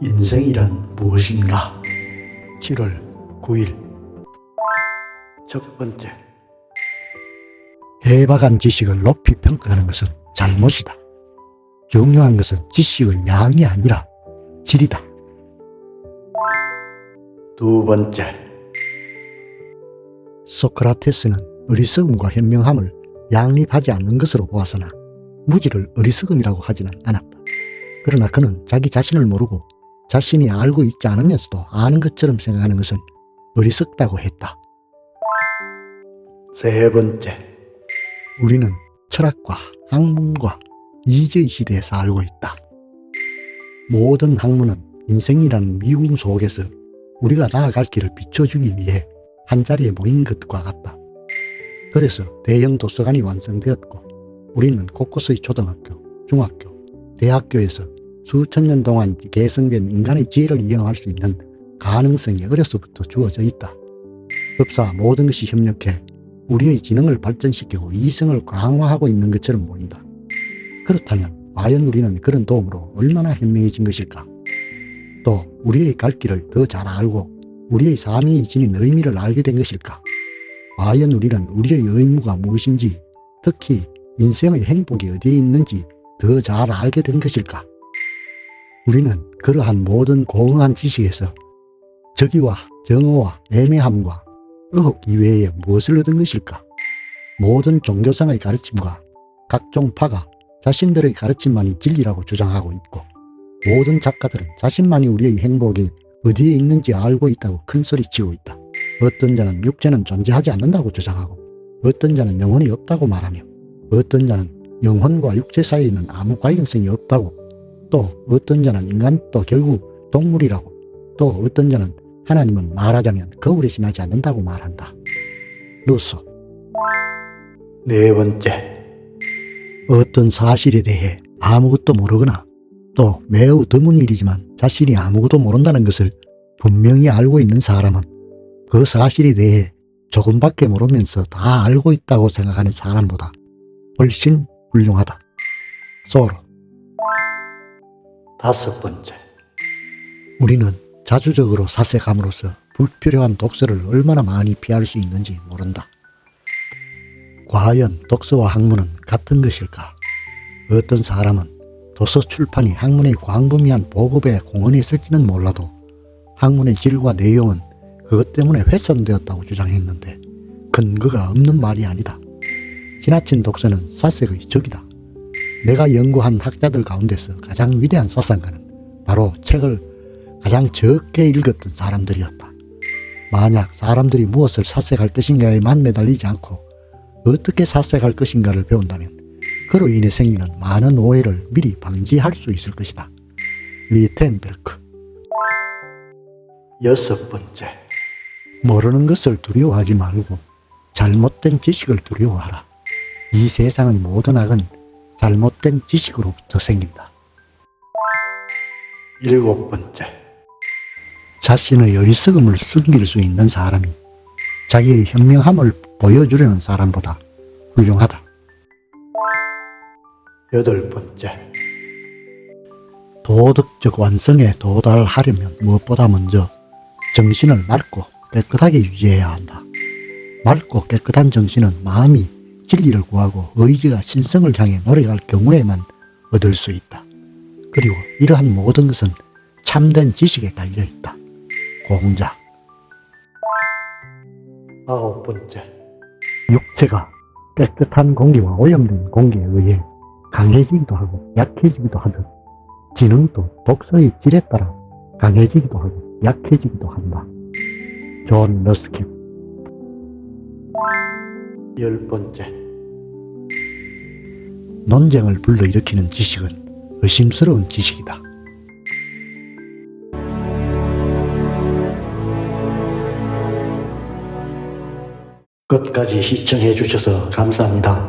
인생이란 무엇인가? 7월 9일 첫 번째 해박한 지식을 높이 평가하는 것은 잘못이다. 중요한 것은 지식의 양이 아니라 질이다. 두 번째 소크라테스는 어리석음과 현명함을 양립하지 않는 것으로 보았으나 무지를 어리석음이라고 하지는 않았다. 그러나 그는 자기 자신을 모르고 자신이 알고 있지 않으면서도 아는 것처럼 생각하는 것은 어리석다고 했다. 세 번째, 우리는 철학과 학문과 이주의 시대에 살고 있다. 모든 학문은 인생이라는 미궁 속에서 우리가 나아갈 길을 비춰주기 위해 한자리에 모인 것과 같다. 그래서 대형 도서관이 완성되었고 우리는 곳곳의 초등학교, 중학교, 대학교에서 수천 년 동안 개성된 인간의 지혜를 이용할 수 있는 가능성이 어려서부터 주어져 있다. 흡사 모든 것이 협력해 우리의 지능을 발전시키고 이성을 강화하고 있는 것처럼 보인다. 그렇다면 과연 우리는 그런 도움으로 얼마나 현명해진 것일까? 또 우리의 갈 길을 더 잘 알고 우리의 삶이 지닌 의미를 알게 된 것일까? 과연 우리는 우리의 의무가 무엇인지 특히 인생의 행복이 어디에 있는지 더 잘 알게 된 것일까? 우리는 그러한 모든 공허한 지식에서 적의와 정오와 애매함과 의혹 이외에 무엇을 얻은 것일까? 모든 종교상의 가르침과 각종 파가 자신들의 가르침만이 진리라고 주장하고 있고 모든 작가들은 자신만이 우리의 행복이 어디에 있는지 알고 있다고 큰소리치고 있다. 어떤 자는 육체는 존재하지 않는다고 주장하고 어떤 자는 영혼이 없다고 말하며 어떤 자는 영혼과 육체 사이에는 아무 관련성이 없다고 또 어떤 자는 인간도 결국 동물이라고 또 어떤 자는 하나님은 말하자면 거울에 지나지 않는다고 말한다. 루소 네 번째 어떤 사실에 대해 아무것도 모르거나 또 매우 드문 일이지만 자신이 아무것도 모른다는 것을 분명히 알고 있는 사람은 그 사실에 대해 조금밖에 모르면서 다 알고 있다고 생각하는 사람보다 훨씬 훌륭하다. 소로 다섯 번째 우리는 자주적으로 사색함으로써 불필요한 독서를 얼마나 많이 피할 수 있는지 모른다. 과연 독서와 학문은 같은 것일까? 어떤 사람은 도서 출판이 학문의 광범위한 보급에 공헌했을지는 몰라도 학문의 질과 내용은 그것 때문에 훼손되었다고 주장했는데 근거가 없는 말이 아니다. 지나친 독서는 사색의 적이다. 내가 연구한 학자들 가운데서 가장 위대한 사상가는 바로 책을 가장 적게 읽었던 사람들이었다. 만약 사람들이 무엇을 사색할 것인가에만 매달리지 않고 어떻게 사색할 것인가를 배운다면 그로 인해 생기는 많은 오해를 미리 방지할 수 있을 것이다. 리텐베르크 여섯 번째 모르는 것을 두려워하지 말고 잘못된 지식을 두려워하라. 이 세상의 모든 악은 잘못된 지식으로부터 생긴다. 일곱 번째 자신의 어리석음을 숨길 수 있는 사람이 자기의 현명함을 보여주려는 사람보다 훌륭하다. 여덟 번째 도덕적 완성에 도달하려면 무엇보다 먼저 정신을 맑고 깨끗하게 유지해야 한다. 맑고 깨끗한 정신은 마음이 진리를 구하고 의지가 신성을 향해 노력할 경우에만 얻을 수 있다. 그리고 이러한 모든 것은 참된 지식에 달려 있다. 공자. 아홉 번째. 육체가 깨끗한 공기와 오염된 공기에 의해 강해지기도 하고 약해지기도 하듯 지능도 독서의 질에 따라 강해지기도 하고 약해지기도 한다. 존 러스킴 열 번째 논쟁을 불러일으키는 지식은 의심스러운 지식이다. 끝까지 시청해 주셔서 감사합니다.